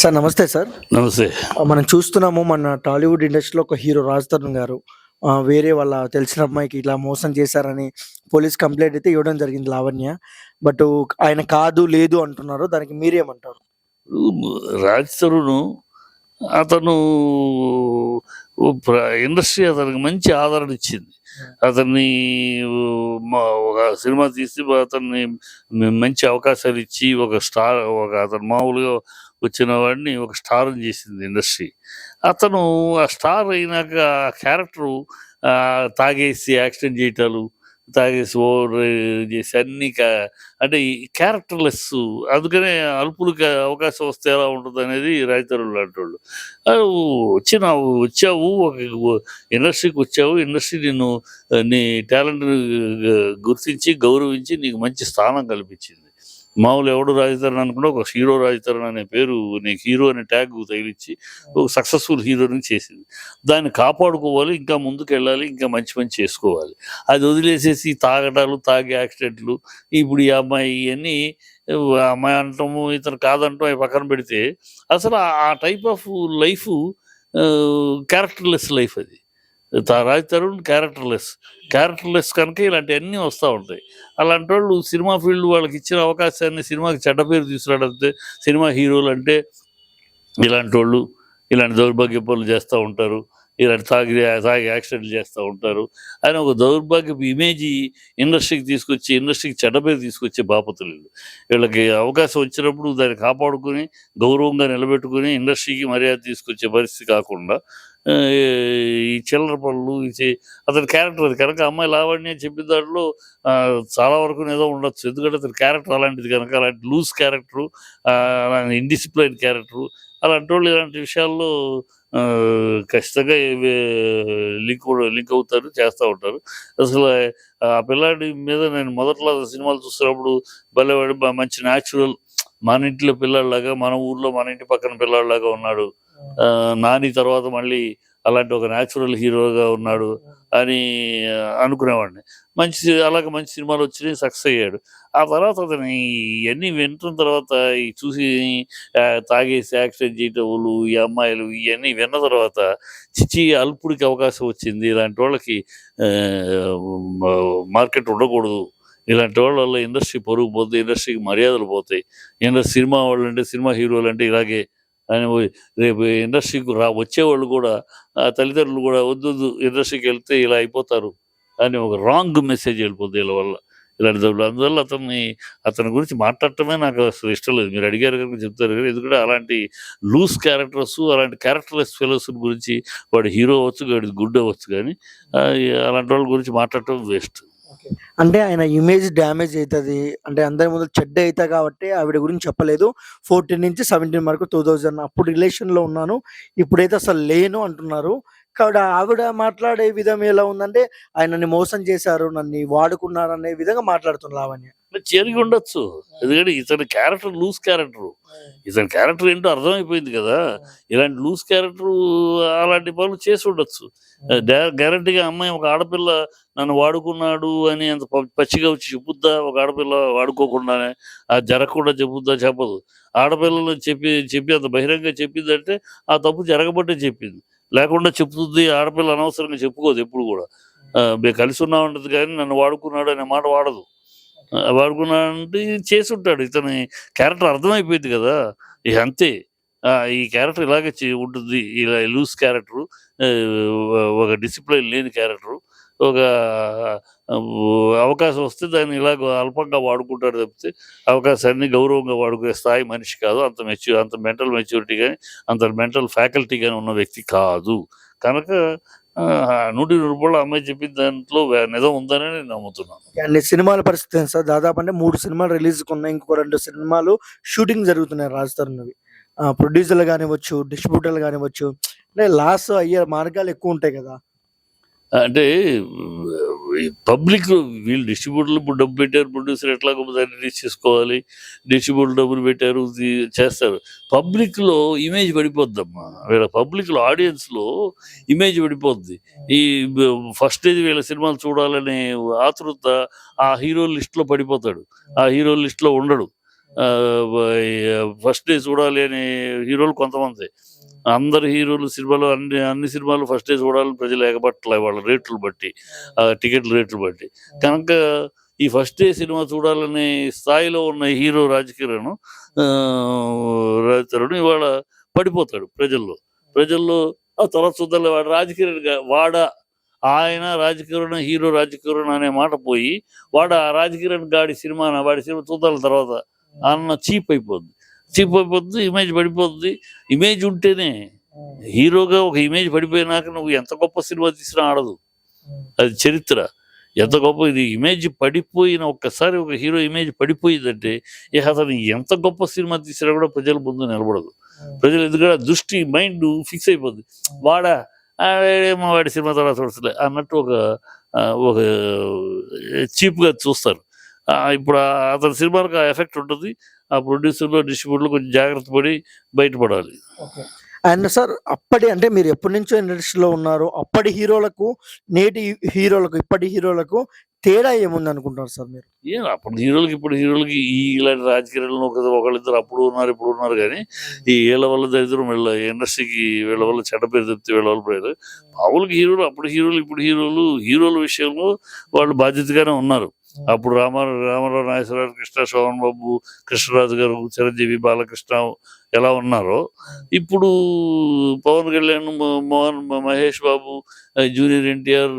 Sir నమస్తే sir. నమస్తే. మనం చూస్తున్నాము మన టాలీవుడ్ ఇండస్ట్రీలో ఒక హీరో రాజ్ తరుణ్ గారు. వేరే వాళ్ళ తెలిసిన అమ్మాయికి ఇట్లా మోసం చేశారని పోలీస్ కంప్లైంట్ అయితే ఇవ్వడం జరిగింది లావణ్య. బట్ ఆయన కాదు లేదు అంటున్నారు. దానికి మీరేమంటారు? రాజ్ తరుణ్ అతను ఇండస్ట్రీ అతనికి మంచి ఆదరణ ఇచ్చింది. అతన్ని ఒక సినిమా తీసి అతన్ని మంచి అవకాశాలు ఇచ్చి ఒక స్టార్ ఒక అతను మామూలుగా వచ్చిన వాడిని ఒక స్టార్ చేసింది ఇండస్ట్రీ. అతను ఆ స్టార్ అయినాక ఆ క్యారెక్టరు తాగేసి యాక్సిడెంట్ చేయటాలు తాగేసి ఓవర్ చేసి అన్ని అంటే క్యారెక్టర్లెస్ అందుకనే అల్పులకి అవకాశం వస్తే ఎలా ఉంటుంది అనేది రైతరులు లాంటి వాళ్ళు వచ్చినావు వచ్చావు ఒక ఇండస్ట్రీకి వచ్చావు ఇండస్ట్రీ నిన్ను నీ టాలెంట్ గుర్తించి గౌరవించి నీకు మంచి స్థానం కల్పించింది. మామూలు ఎవడు రాజధాని అనుకుంటే ఒక హీరో రాజధాని అనే పేరు నీకు హీరో అనే ట్యాగ్ తగిలిచ్చి ఒక సక్సెస్ఫుల్ హీరోని చేసింది. దాన్ని కాపాడుకోవాలి ఇంకా ముందుకు వెళ్ళాలి ఇంకా మంచి మంచి చేసుకోవాలి. అది వదిలేసేసి తాగటాలు తాగే యాక్సిడెంట్లు ఇప్పుడు ఈ అమ్మాయి ఇవన్నీ అమ్మాయి అంటాము ఇతను కాదంటాం అవి పక్కన పెడితే అసలు ఆ- type of life characterless life అది. రాజ్ తరుణ్ క్యారెక్టర్లెస్. క్యారెక్టర్లెస్ కనుక ఇలాంటివన్నీ వస్తూ ఉంటాయి. అలాంటి వాళ్ళు సినిమా ఫీల్డ్ వాళ్ళకి ఇచ్చిన అవకాశాన్ని సినిమాకి చెడ్డ పేరు తీసుకురాడంతే సినిమా హీరోలు అంటే ఇలాంటి వాళ్ళు ఇలాంటి దౌర్భాగ్య పనులు చేస్తూ ఉంటారు. ఇలాంటి తాగి తాగి యాక్సిడెంట్లు చేస్తూ ఉంటారు. ఆయన ఒక దౌర్భాగ్యపు ఇమేజ్ ఇండస్ట్రీకి తీసుకొచ్చి ఇండస్ట్రీకి చెడ్డపేరు తీసుకొచ్చే బాపతులు వీళ్ళకి అవకాశం వచ్చినప్పుడు దాన్ని కాపాడుకుని గౌరవంగా నిలబెట్టుకుని ఇండస్ట్రీకి మర్యాద తీసుకొచ్చే పరిస్థితి కాకుండా ఈ చిల్లర పనులు ఈ అతని క్యారెక్టర్ అది. కనుక అమ్మాయి లావణ్య చెప్పిన దాంట్లో చాలా వరకు ఏదో ఉండొచ్చు. ఎందుకంటే అతని క్యారెక్టర్ అలాంటిది కనుక అలాంటి లూజ్ క్యారెక్టరు అలాంటి ఇండిసిప్లైన్ క్యారెక్టరు అలాంటి వాళ్ళు ఇలాంటి విషయాల్లో ఆ, ఖచ్చితంగా లింక్ లింక్ అవుతారు చేస్తూ ఉంటారు. అసలు ఆ పిల్లాడి మీద నేను మొదట్లో సినిమాలు చూస్తున్నప్పుడు భలేవాడు మంచి న్యాచురల్ మన ఇంట్లో పిల్లాడిలాగా మన ఊర్లో మన ఇంటి పక్కన పిల్లాడిలాగా ఉన్నాడు. నాని తర్వాత మళ్ళీ అలాంటి ఒక న్యాచురల్ హీరోగా ఉన్నాడు అని అనుకునేవాడిని. మంచి అలాగే మంచి సినిమాలు వచ్చినాయి సక్సెస్ అయ్యాడు. ఆ తర్వాత అతను ఇవన్నీ వింటున్న తర్వాత ఈ చూసి తాగేసి యాక్సిడెంట్ చేయటములు ఈ అమ్మాయిలు ఇవన్నీ విన్న తర్వాత చిచి అల్పుడికి అవకాశం వచ్చింది. ఇలాంటి వాళ్ళకి మార్కెట్ ఉండకూడదు. ఇలాంటి వాళ్ళ వల్ల ఇండస్ట్రీ పొరుగు పోతుంది ఇండస్ట్రీకి మర్యాదలు పోతాయి. ఇండస్ట్రీ సినిమా వాళ్ళు అంటే సినిమా హీరోలు అంటే ఇలాగే అని పోయి- రేపు ఇండస్ట్రీకి రా వచ్చేవాళ్ళు కూడా తల్లిదండ్రులు కూడా వద్దు ఇండస్ట్రీకి వెళ్తే ఇలా అయిపోతారు అని ఒక రాంగ్ మెసేజ్ వెళ్ళిపోద్ది వీళ్ళ వల్ల. ఇలాంటి దెబ్బలు అందువల్ల అతన్ని అతని గురించి మాట్లాడటమే నాకు అసలు ఇష్టం లేదు. మీరు అడిగారు కనుక చెప్తారు కానీ ఎందుకంటే అలాంటి లూజ్ క్యారెక్టర్స్ అలాంటి క్యారెక్టర్లెస్ ఫెలోస్ గురించి వాడు హీరో అవ్వచ్చు వాడి గుడ్ అవ్వచ్చు కానీ అలాంటి వాళ్ళ గురించి మాట్లాడటం వేస్ట్. అంటే ఆయన ఇమేజ్ డ్యామేజ్ అవుతుంది అంటే అందరి ముందు చెడ్డ అవుతా కాబట్టి ఆవిడ గురించి చెప్పలేదు. ఫోర్టీన్ నుంచి సెవెంటీన్ వరకు టూ థౌజండ్ అప్పుడు రిలేషన్లో ఉన్నాను. ఇప్పుడైతే అసలు లేను అంటున్నారు. కాబట్టి ఆవిడ మాట్లాడే విధం ఎలా ఉందంటే ఆయనని మోసం చేశారు నన్ను వాడుకున్నారు అనే విధంగా మాట్లాడుతున్నారు లావణ్య. జరిగి ఉండొచ్చు. ఎందుకంటే ఇతని క్యారెక్టర్ లూజ్ క్యారెక్టర్. ఇతని క్యారెక్టర్ ఏంటో అర్థమైపోయింది కదా. ఇలాంటి లూజ్ క్యారెక్టర్ అలాంటి పనులు చేసి ఉండొచ్చు. గ్యారంటీగా అమ్మాయి ఒక ఆడపిల్ల నన్ను వాడుకున్నాడు అని అంత పచ్చిగా వచ్చి చెప్పుద్దా ఒక ఆడపిల్ల వాడుకోకుండానే అది జరగకుండా చెప్పుద్దా చెప్పదు. ఆడపిల్లలు చెప్పి చెప్పి అంత బహిరంగ చెప్పిందంటే ఆ తప్పు జరగబట్టే చెప్పింది. లేకుండా చెప్తుంది ఆడపిల్ల అనవసరంగా చెప్పుకోదు ఎప్పుడు కూడా. ఆ, మేము కలిసి ఉన్నామంటది కానీ నన్ను వాడుకున్నాడు అనే మాట వాడదు. వాడుకున్నా అంటే చేసి ఉంటాడు ఇతని క్యారెక్టర్ అర్థమైపోయింది కదా. ఇక అంతే. ఈ క్యారెక్టర్ ఇలాగే చే- ఉంటుంది. ఇలా లూజ్ క్యారెక్టర్ ఒక డిసిప్లిన్ లేని క్యారెక్టర్ ఒక అవకాశం వస్తే దాన్ని ఇలాగ అల్పంగా వాడుకుంటాడు తప్పితే అవకాశాన్ని గౌరవంగా వాడుకునే స్థాయి మనిషి కాదు. అంత మెచ్యూ అంత మెంటల్ మెచ్యూరిటీ కానీ అంత మెంటల్ ఫ్యాకల్టీ కానీ ఉన్న వ్యక్తి కాదు. కనుక నూటి రూపాయలు అమ్మాయి చెప్పిన దాంట్లో నిజం ఉందని నేను నమ్ముతున్నాను. అన్ని సినిమాల పరిస్థితి ఏంటి సార్ దాదాపు అంటే మూడు సినిమాలు రిలీజ్ ఉన్నాయి. ఇంకో రెండు సినిమాలు షూటింగ్ జరుగుతున్నాయి రాజ్ తరుణ్వి. ప్రొడ్యూసర్లు కానివ్వచ్చు డిస్ట్రిబ్యూటర్లు కానివ్వచ్చు. అంటే లాస్ అయ్యే మార్గాలు ఎక్కువ ఉంటాయి కదా. అంటే పబ్లిక్ వీళ్ళు డిస్ట్రిబ్యూటర్లు ఇప్పుడు డబ్బు పెట్టారు ప్రొడ్యూసర్ ఎట్లాగో దాన్ని రిలీజ్ చేసుకోవాలి డిస్ట్రిబ్యూటర్ డబ్బులు పెట్టారు ఇది చేస్తారు. పబ్లిక్లో ఇమేజ్ పడిపోద్దమ్మా. వీళ్ళ పబ్లిక్లో ఆడియన్స్లో ఇమేజ్ పడిపోద్ది. ఈ ఫస్ట్ ఏది వీళ్ళ సినిమాలు చూడాలనే ఆతృత ఆ హీరో లిస్ట్లో పడిపోతాడు. ఆ హీరో లిస్ట్లో ఉండడు. ఫస్ట్ డే చూడాలి అనే హీరోలు కొంతమంది. అందరు హీరోలు సినిమాలు అన్ని అన్ని సినిమాలు ఫస్ట్ డే చూడాలని ప్రజలు ఎగబట్టలే వాళ్ళ రేట్లు బట్టి ఆ టికెట్ల రేట్లు బట్టి. కనుక ఈ ఫస్ట్ డే సినిమా చూడాలనే స్థాయిలో ఉన్న హీరో రాజకీయను రాజకీయుడు ఇవాళ పడిపోతాడు ప్రజల్లో. ప్రజల్లో ఆ తర్వాత చూద్దాం వాడు రాజకీయ వాడ ఆయన రాజకీయ హీరో రాజకీయ అనే మాట పోయి వాడు ఆ రాజకీయ గాడి సినిమా వాడి సినిమా చూద్దాల తర్వాత అన్న చీప్ అయిపోద్ది. చీప్ అయిపోద్ది ఇమేజ్ పడిపోద్ది ఇమేజ్ ఉంటేనే హీరోగా ఒక ఇమేజ్ పడిపోయినాక నువ్వు ఎంత గొప్ప సినిమా తీసినా ఆడదు. అది చరిత్ర. ఎంత గొప్ప ఇది ఇమేజ్ పడిపోయిన ఒక్కసారి ఒక హీరో ఇమేజ్ పడిపోయిందంటే ఇక అతను ఎంత గొప్ప సినిమా తీసినా కూడా ప్రజల ముందు నిలబడదు. ప్రజలు ఎందుకంటే దృష్టి మైండ్ ఫిక్స్ అయిపోద్ది. వాడా ఆడేమో వాడి సినిమా తర్వాత చూడలే అన్నట్టు ఒక ఒక చీప్గా చూస్తారు. ఇప్పుడు అతని సినిమాలకు ఆ ఎఫెక్ట్ ఉంటుంది. ఆ ప్రొడ్యూసర్లు డిస్ట్రిబ్యూటర్లు కొంచెం జాగ్రత్త పడి బయటపడాలి. అండ్ సార్ అప్పటి అంటే మీరు ఎప్పటి నుంచో ఇండస్ట్రీలో ఉన్నారు అప్పటి హీరోలకు నేటి హీరోలకు ఇప్పటి హీరోలకు తేడా ఏముంది అనుకుంటారు సార్ మీరు? ఏం అప్పుడు హీరోలకి ఇప్పుడు హీరోలకి ఈ ఇలాంటి రాజకీయాలను ఒక ఒకళ్ళిద్దరు అప్పుడు ఉన్నారు ఇప్పుడు ఉన్నారు కానీ ఈ వీళ్ళ వల్ల దరిద్రం వీళ్ళ ఇండస్ట్రీకి వీళ్ళ వల్ల చెడ్డ పేరు తెప్పితే వీళ్ళ వల్ల పేరు. మామూలుగా హీరోలు అప్పుడు హీరోలు ఇప్పుడు హీరోలు హీరోల విషయంలో వాళ్ళు బాధ్యతగానే ఉన్నారు. అప్పుడు రామ రామారావు నాగేశ్వరరావు కృష్ణ శోభన్ బాబు కృష్ణరాజు గారు చిరంజీవి బాలకృష్ణ ఎలా ఉన్నారో ఇప్పుడు పవన్ కళ్యాణ్ మోహన్ మహేష్ బాబు జూనియర్ ఎన్టీఆర్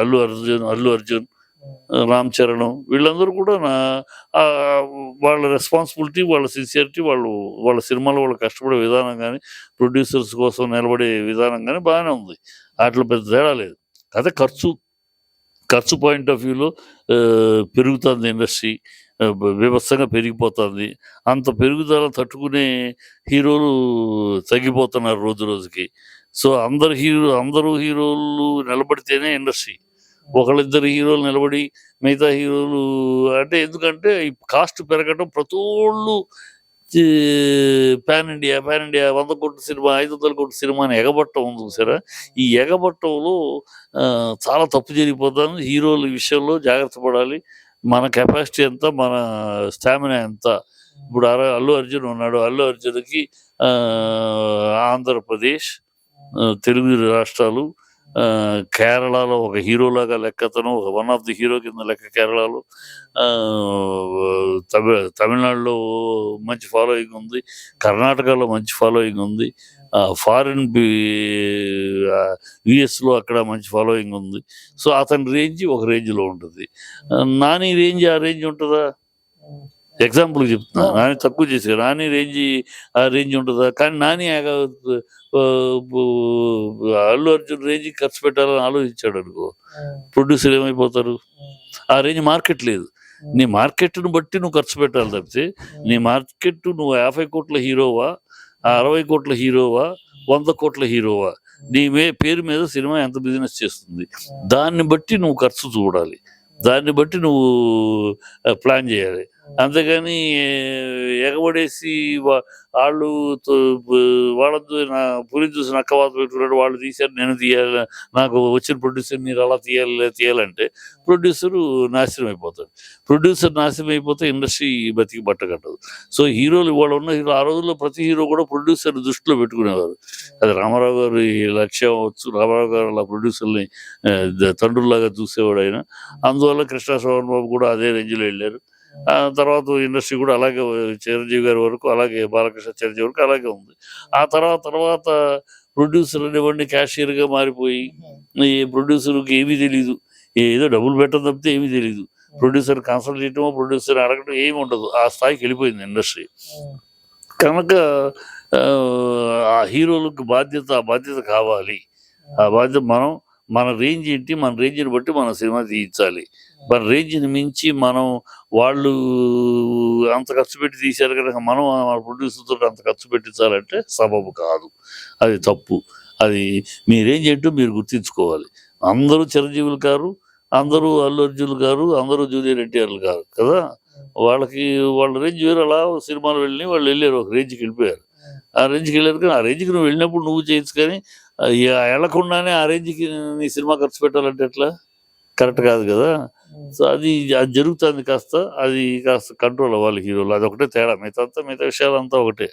అల్లు అర్జున్ అల్లు అర్జున్ రామ్ చరణ్ వీళ్ళందరూ కూడా నా వాళ్ళ రెస్పాన్సిబిలిటీ వాళ్ళ సిన్సియరిటీ వాళ్ళు వాళ్ళ సినిమాలో వాళ్ళు కష్టపడే విధానం కానీ ప్రొడ్యూసర్స్ కోసం నిలబడే విధానం కానీ బాగానే ఉంది. వాటిలో పెద్ద తేడా లేదు. అదే ఖర్చు. ఖర్చు పాయింట్ ఆఫ్ వ్యూలో పెరుగుతుంది ఇండస్ట్రీ విభత్సంగా పెరిగిపోతుంది. అంత పెరుగుదల తట్టుకునే హీరోలు తగ్గిపోతున్నారు రోజు రోజుకి. సో అందరు హీరో అందరూ హీరోలు నిలబడితేనే ఇండస్ట్రీ. ఒకళ్ళిద్దరు హీరోలు నిలబడి మిగతా హీరోలు అంటే ఎందుకంటే కాస్ట్ పెరగడం ప్రతి ఒళ్ళు పాన్ ఇండియా పాన్ ఇండియా వంద కోట్ల సినిమా ఐదు వందల కోట్ల సినిమా అని ఎగబట్టం ఉంది చూసారా? ఈ ఎగబట్టంలో ఆ, చాలా తప్పు జరిగిపోతాను. హీరోల విషయంలో జాగ్రత్త పడాలి. మన కెపాసిటీ ఎంత మన స్టామినా ఎంత? ఇప్పుడు అల్లు అర్జున్ ఉన్నాడు. అల్లు అర్జున్కి ఆ, ఆంధ్రప్రదేశ్ తెలుగు రాష్ట్రాలు కేరళలో ఒక హీరోలాగా లెక్కతను ఒక వన్ ఆఫ్ ది హీరో కింద లెక్క కేరళలో. తమి తమిళ తమిళనాడులో మంచి ఫాలోయింగ్ ఉంది. కర్ణాటకలో మంచి ఫాలోయింగ్ ఉంది. ఫారిన్ యుఎస్లో అక్కడ మంచి ఫాలోయింగ్ ఉంది. సో అతని రేంజ్ ఒక రేంజ్లో ఉంటుంది. నాని రేంజ్ ఆ రేంజ్ ఉంటుందా? ఎగ్జాంపుల్ చెప్తున్నా. నాని తక్కువ చేశారు. నాని రేంజ్ ఆ రేంజ్ ఉంటుందా? కానీ నాని అల్లు అర్జున్ రేంజ్ ఖర్చు పెట్టాలని ఆలోచించాడు అనుకో. ప్రొడ్యూసర్ ఏమైపోతారు? ఆ. రేంజ్ మార్కెట్ లేదు. నీ మార్కెట్ను బట్టి నువ్వు ఖర్చు పెట్టాలి తప్పితే నీ మార్కెట్ నువ్వు యాభై కోట్ల హీరోవా? ఆ. అరవై కోట్ల హీరోవా? వంద కోట్ల హీరోవా? నీ మే పేరు మీద సినిమా ఎంత బిజినెస్ చేస్తుంది? దాన్ని బట్టి నువ్వు ఖర్చు చూడాలి. దాన్ని బట్టి నువ్వు ప్లాన్ చేయాలి. అంతేగాని ఎగబడేసి వాళ్ళు తో- వాళ్ళతో నా పులి చూసి నక్కవాత పెట్టుకున్నాడు వాళ్ళు తీశారు నేను తీయాలి నాకు వచ్చిన ప్రొడ్యూసర్ మీరు అలా తీయాలి తీయాలంటే ప్రొడ్యూసర్ నాశనం అయిపోతాడు. ప్రొడ్యూసర్ నాశనం అయిపోతే ఇండస్ట్రీ బతికి బట్టగట్టదు సో హీరోలు ఇవాళ ఉన్న హీరో ఆ రోజుల్లో ప్రతి హీరో కూడా ప్రొడ్యూసర్ దృష్టిలో పెట్టుకునేవారు. అది రామారావు గారి లక్ష్యం అవచ్చు రామారావు గారు అలా ప్రొడ్యూసర్ని ఆ, తండ్రుల్లాగా చూసేవాడు ఆయన. అందువల్ల కృష్ణ శ్రవణ్ బాబు కూడా అదే రేంజ్లో వెళ్ళారు. తర్వాత ఇండస్ట్రీ కూడా అలాగే చిరంజీవి గారి వరకు అలాగే బాలకృష్ణ చిరంజీవి వరకు అలాగే ఉంది. ఆ తర్వాత తర్వాత ప్రొడ్యూసర్ అనేవాడిని క్యాషియర్గా మారిపోయి ఈ ప్రొడ్యూసర్కి ఏమీ తెలీదు. ఏదో డబ్బులు పెట్టడం తప్పితే ఏమీ తెలీదు. ప్రొడ్యూసర్ కన్సల్ట్ చేయటమో ప్రొడ్యూసర్ అడగటం ఏమి ఉండదు. ఆ స్థాయికి వెళ్ళిపోయింది ఇండస్ట్రీ. కనుక ఆ, హీరోలకు బాధ్యత ఆ బాధ్యత కావాలి. ఆ బాధ్యత మనం మన రేంజ్ ఏంటి మన రేంజ్ని బట్టి మన సినిమా తీయించాలి. మన రేంజ్ని మించి మనం వాళ్ళు అంత ఖర్చు పెట్టి తీశారు కనుక మనం మన అంత ఖర్చు పెట్టించాలంటే సబబు కాదు. అది తప్పు. అది మీ రేంజ్ ఏంటో మీరు గుర్తించుకోవాలి. అందరూ చిరంజీవులు గారు అందరూ అల్లు అర్జున్ గారు అందరూ జూనియర్ ఎన్టీఆర్లు గారు కదా? వాళ్ళకి వాళ్ళ రేంజ్ వేరు. అలా సినిమాలు వెళ్ళి వాళ్ళు వెళ్ళారు. ఒక రేంజ్కి వెళ్ళిపోయారు. ఆ రేంజ్కి వెళ్ళారు కానీ ఆ రేంజ్కి నువ్వు వెళ్ళినప్పుడు నువ్వు చేయొచ్చు కానీ వెళ్ళకుండానే ఆ రేంజ్కి నీ సినిమా ఖర్చు పెట్టాలంటే ఎట్లా? కరెక్ట్ కాదు కదా. సో అది అది జరుగుతుంది కాస్త అది కాస్త కంట్రోల్ అవ్వాలి హీరోలు. అది ఒకటే తేడా. మిగతా మిగతా విషయాలంతా ఒకటే.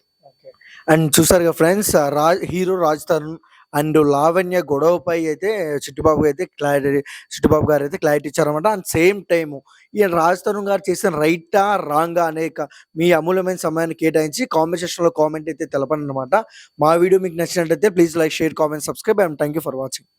అండ్ చూసారు కదా friends Raj hero Raj Tarun and Lavanya గొడవపై అయితే చిట్టుబాబు అయితే క్లారిటీ చిట్టుబాబు గారు అయితే క్లారిటీ ఇచ్చారనమాట అండ్ సేమ్ టైము ఈయన రాజ్ తరుణ్ గారు చేసిన రైటా రాంగా అనేక మీ అమూల్యమైన సమయాన్ని కేటాయించి కామెంట్ సెక్షన్లో కామెంట్ అయితే తెలపండి అనమాట మా వీడియో మీకు నచ్చినట్లయితే please like share comment subscribe and thank you for watching.